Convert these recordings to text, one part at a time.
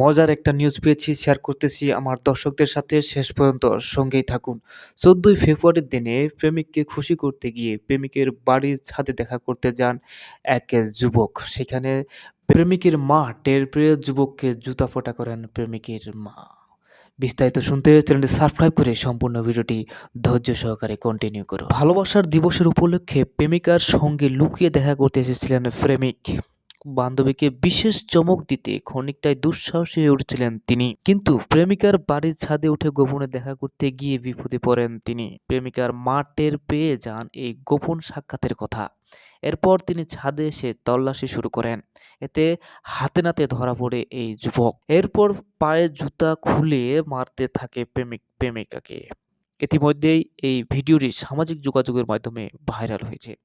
মজার একটা নিউজ পেয়েছি শেয়ার করতেছি আমার দর্শকদের সাথে। শেষ পর্যন্ত সঙ্গেই থাকুন। চোদ্দই ফেব্রুয়ারির দিনে প্রেমিককে খুশি করতে গিয়ে প্রেমিকের বাড়ির ছাদে দেখা করতে যান এক যুবক। সেখানে প্রেমিকের মা টের পেয়ে যুবককে জুতা ফোটা করেন প্রেমিকের মা। বিস্তারিত শুনতে চ্যানেলটি সাবস্ক্রাইব করে সম্পূর্ণ ভিডিওটি ধৈর্য সহকারে কন্টিনিউ করুন। ভালোবাসার দিবসের উপলক্ষে প্রেমিকার সঙ্গে লুকিয়ে দেখা করতে এসেছিলেন প্রেমিক। বান্ধবীকে বিশেষ চমক দিতে ক্ষণিকটাই দুঃসাহসী হয়ে উঠছিলেন তিনি। কিন্তু প্রেমিকার বাড়ির ছাদে উঠে গোপনে দেখা করতে গিয়ে বিপদে পড়েন তিনি। প্রেমিকার মা টের পেয়ে যান এই গোপন সাক্ষাতের কথা। এরপর তিনি ছাদে এসে তল্লাশি শুরু করেন। এতে হাতে নাতে ধরা পড়ে এই যুবক। এরপর পায়ে জুতা খুলে মারতে থাকে প্রেমিক প্রেমিকাকে। ইতিমধ্যেই এই ভিডিওটি সামাজিক যোগাযোগের মাধ্যমে ভাইরাল হয়েছে।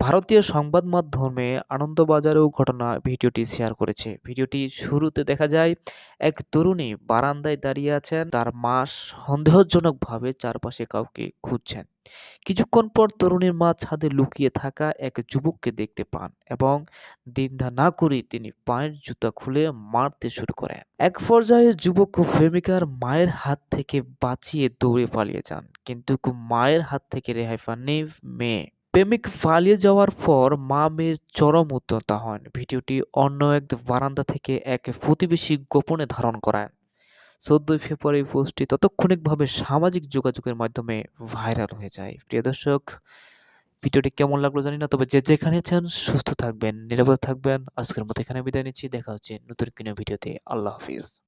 ভারতীয় সংবাদ মাধ্যমে আনন্দবাজারেও ঘটনা ভিডিওটি শেয়ার করেছে। ভিডিওটি শুরুতে দেখা যায়, এক তরুণী বারান্দায় দাঁড়িয়ে আছেন। তার মা সন্দেহজনকভাবে চারপাশে কাউকে খুঁজছেন। কিছুক্ষণ পর তরুণীর মা ছাদে লুকিয়ে থাকা এক যুবককে দেখতে পান এবং দ্বিধা না করেই তিনি পায়ের জুতা খুলে মারতে শুরু করেন। এক পর্যায়ে যুবক প্রেমিকার মায়ের হাত থেকে বাঁচিয়ে দৌড়ে পালিয়ে যান। কিন্তু মায়ের হাত থেকে রেহাই পাননি মেয়ে। প্রেমিক পালিয়ে যাওয়ার পর মা মেয়ের চরম উত্ততা হন। ভিডিওটি অন্য এক বারান্দা থেকে এক প্রতিবেশী গোপনে ধারণ করেন। চোদ্দই ফেব্রুয়ারি পোস্টটি ততক্ষণিকভাবে সামাজিক যোগাযোগের মাধ্যমে ভাইরাল হয়ে যায়। প্রিয় দর্শক, ভিডিওটি কেমন লাগল জানি না, তবে যে যেখানে আছেন, সুস্থ থাকবেন, নিরাপদ থাকবেন। আজকের মতো এখানে বিদায় নিচ্ছি। দেখা হচ্ছে নতুন কোনো ভিডিওতে। আল্লাহ হাফিজ।